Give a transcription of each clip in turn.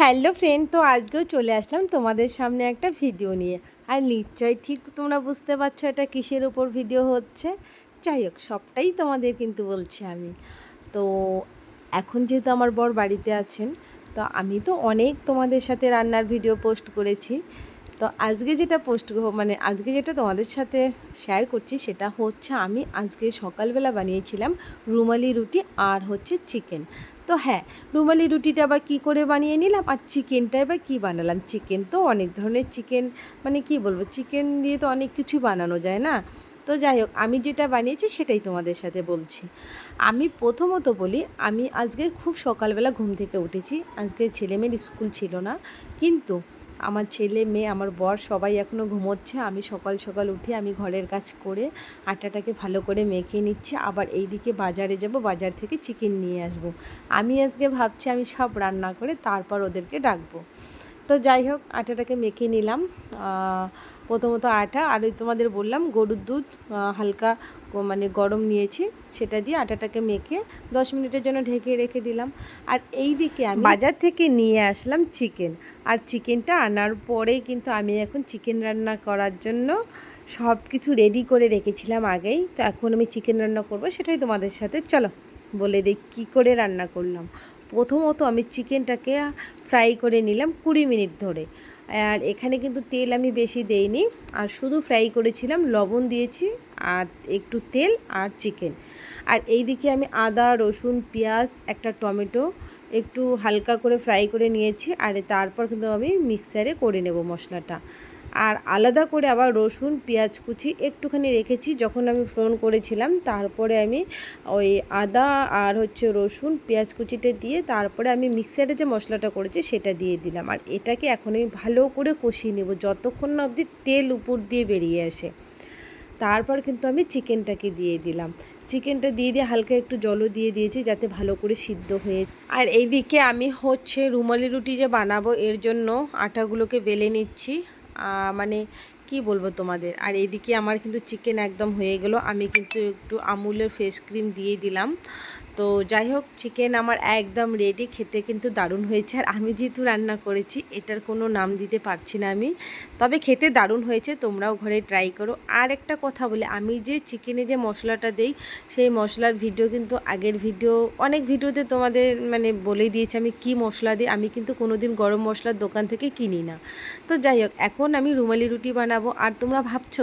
Hello friend, তো আজকেও চলে আসলাম তোমাদের সামনে একটা ভিডিও নিয়ে। আর নিশ্চয় ঠিক তোমরা বুঝতে পারছ এটা কিসের উপর ভিডিও হচ্ছে? যাই হোক, সবটাই তোমাদের কিন্তু বলছি আমি। তো এখন যেহেতু আমার বর বাড়িতে আছেন, তো আমি তো অনেক তোমাদের সাথে রান্নার ভিডিও পোস্ট করেছি। তো আজকে যেটা পোস্ট মানে আজকে যেটা তোমাদের সাথে শেয়ার করছি সেটা হচ্ছে আমি আজকে সকালবেলা বানিয়েছিলাম রুমালি রুটি আর হচ্ছে চিকেন তো হ্যাঁ রুমালি রুটিটা বা কী করে বানিয়ে নিলাম আর চিকেনটা এবার কী বানালাম? চিকেন তো অনেক ধরনের চিকেন মানে কি বলব চিকেন দিয়ে তো অনেক কিছু বানানো যায় না? তো যাই হোক, আমি যেটা বানিয়েছি সেটাই তোমাদের সাথে বলছি। আমি প্রথমত বলি, আমি আজকে খুব সকালবেলা ঘুম থেকে উঠেছি। আজকে ছেলেমেয়ের স্কুল ছিল না, কিন্তু আমার ছেলে, মেয়ে, আমার বর সবাই এখনও ঘুমোচ্ছে। আমি সকাল সকাল উঠে আমি ঘরের কাজ করে আটাটাকে ভালো করে মেখে নিচ্ছি। আবার এই দিকে বাজারে যাব, বাজার থেকে চিকেন নিয়ে আসব। আমি আজকে ভাবছি আমি সব রান্না করে তারপর ওদেরকে ডাকবো। তো যাই হোক, আটাটাকে মেখে নিলাম। প্রথমত আটা, আর তোমাদের বললাম গরুর দুধ হালকা মানে গরম নিয়েছি, সেটা দিয়ে আটাটাকে মেখে দশ মিনিটের জন্য ঢেকে রেখে দিলাম। আর এই দিকে আমি বাজার থেকে নিয়ে আসলাম চিকেন। আর চিকেনটা আনার পরেই কিন্তু আমি এখন চিকেন রান্না করার জন্য সব কিছু রেডি করে রেখেছিলাম আগেই। তো এখন আমি চিকেন রান্না করব, সেটাই তোমাদের সাথে। চলো, বলে দিই কী করে রান্না করলাম। প্রথমত আমি চিকেনটাকে ফ্রাই করে নিলাম কুড়ি মিনিট ধরে। আর এখানে কিন্তু তেল আমি বেশি দেইনি। আর শুধু ফ্রাই করেছিলাম, লবণ দিয়েছি আর একটু তেল আর চিকেন। আর এই দিকে আমি আদা, রসুন, পেঁয়াজ, একটা টমেটো একটু হালকা করে ফ্রাই করে নিয়েছি। আর তারপর কিন্তু আমি মিক্সারে করে নেব মশলাটা। আর আলাদা করে আবার রসুন, পেঁয়াজ কুচি একটুখানি রেখেছি। যখন আমি ফোন করেছিলাম, তারপরে আমি ওই আদা আর হচ্ছে রসুন, পেঁয়াজ কুচিটা দিয়ে তারপরে আমি মিক্সারে যে মশলাটা করেছি, সেটা দিয়ে দিলাম। আর এটাকে এখন আমি ভালো করে কষিয়ে নেব, যতক্ষণ না অবধি তেল উপর দিয়ে বেরিয়ে আসে। তারপর কিন্তু আমি চিকেনটাকে দিয়ে দিলাম। চিকেনটা দিয়ে দিয়ে হালকা একটু জলও দিয়ে দিয়েছি, যাতে ভালো করে সিদ্ধ হয়ে আর এইদিকে আমি হচ্ছে রুমালি রুটি যে বানাবো, এর জন্য আটাগুলোকে বেলে নিচ্ছি। মানে কি বলব তোমাদের? আর এদিকে আমার কিন্তু চিকেন একদম হয়ে গেল। আমি কিন্তু একটু আমুলের ফেস ক্রিম দিয়ে দিলাম। তো যাই হোক চিকেন আমার একদম রেডি খেতে কিন্তু দারুণ হয়েছে। আর আমি যেহেতু রান্না করেছি, এটার কোনো নাম দিতে পারছি না আমি। তবে খেতে দারুণ হয়েছে, তোমরাও ঘরে ট্রাই করো। আর একটা কথা বলে, আমি যে চিকেনে যে মশলাটা দেই, সেই মশলার ভিডিও কিন্তু আগের ভিডিও অনেক ভিডিওতে তোমাদের মানে বলে দিয়েছি আমি কি মশলা দিই। আমি কিন্তু কোনো দিন গরম মশলার দোকান থেকে কিনি না। তো যাই হোক, এখন আমি রুমালি রুটি বানাবো। আর তোমরা ভাবছ,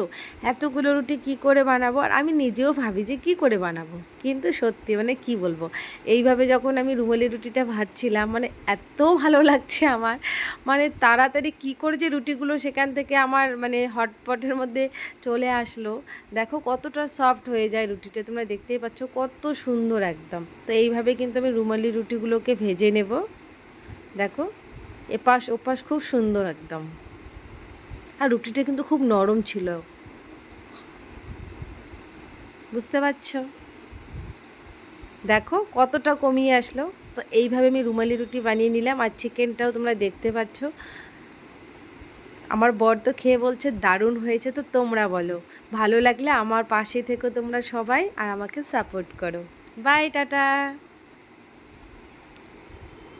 এতগুলো রুটি কি করে বানাবো? আর আমি নিজেও ভাবি যে কি করে বানাবো? কিন্তু সত্যি মানে কি বলব? এইভাবে যখন আমি রুমালি রুটিটা ভাজছিলাম মানে এত ভালো লাগছে আমার। মানে তাড়াতাড়ি কি করে যে রুটিগুলো সেখান থেকে আমার মানে হটপটের মধ্যে চলে আসলো। দেখো কতটা সফট হয়ে যায় রুটিটা, তোমরা দেখতেই পাচ্ছ কত সুন্দর একদম। তো এইভাবে কিন্তু আমি রুমালি রুটিগুলোকে ভেজে নেব। দেখো, এপাশ ওপাশ খুব সুন্দর একদম। আর রুটিটা কিন্তু খুব নরম ছিল। বুঝতে পারছ? দেখো কতটা কমিয়ে আসলো। তো এইভাবে আমি রুমালি রুটি বানিয়ে নিলাম আর চিকেনটাও তোমরা দেখতে পাচ্ছ। আমার বর তো খেয়ে বলছে, দারুণ হয়েছে তো তোমরা বলো। ভালো লাগলে আমার পাশে থেকে তোমরা সবাই আর আমাকে সাপোর্ট করো। Bye tata.